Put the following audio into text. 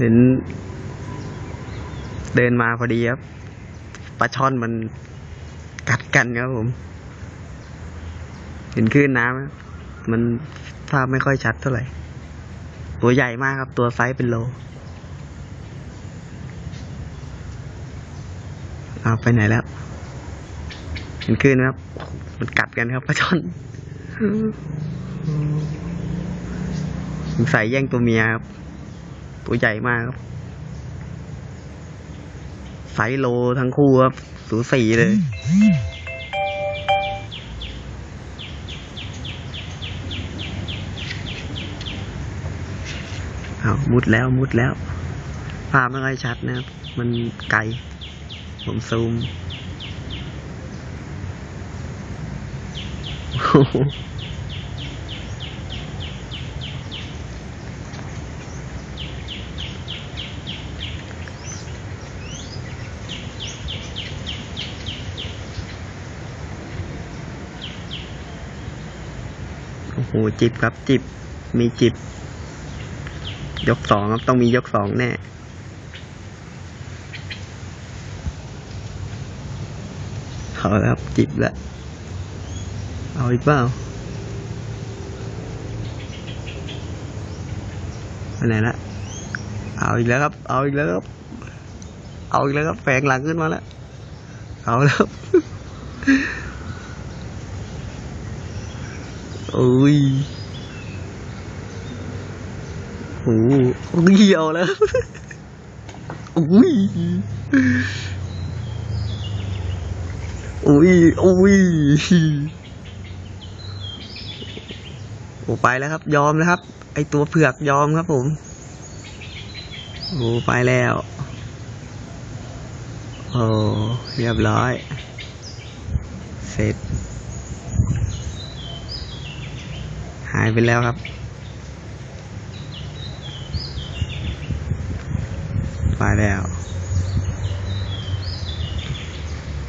เห็น เดินมาพอดีครับปลาช่อนมันกัดกันครับผม เห็นคลื่นน้ำมันภาพไม่ค่อยชัดเท่าไหร่ ตัวใหญ่มากครับ ตัวไซส์เป็นโลเอาไปไหนแล้ว เห็นคลื่นครับ มันกัดกันครับปลาช่อนสงสัยแย่งตัวเมียครับ ตัวใหญ่มากครับไซโลทั้งคู่ครับ สูสีเลย เอามุดแล้วมุดแล้ว ภาพไม่ค่อยชัดนะครับ มันไกล ผมซูม โอ้ โอ้โหจิบครับจิบ มีจิบ ยกสองครับต้องมียกสองแน่เอาแล้วครับจิบแล้วเอาอีกเปล่าไปไหนละเอาอีกแล้วครับ เอาอีกแล้วครับ เอาอีกแล้วครับแฝงหลังขึ้นมาแล้ว เอาแล้วครับ โอ้ยโอ้โหเหี่ยวแล้วอุ้ยอุ้ยอุ้ยโอ้ไปแล้วครับ ยอมแล้วครับ ไอตัวเผือกยอมครับผมโอ้ไปแล้วโอ้เรียบร้อย เสร็จ หายไปแล้วครับ ไปแล้ว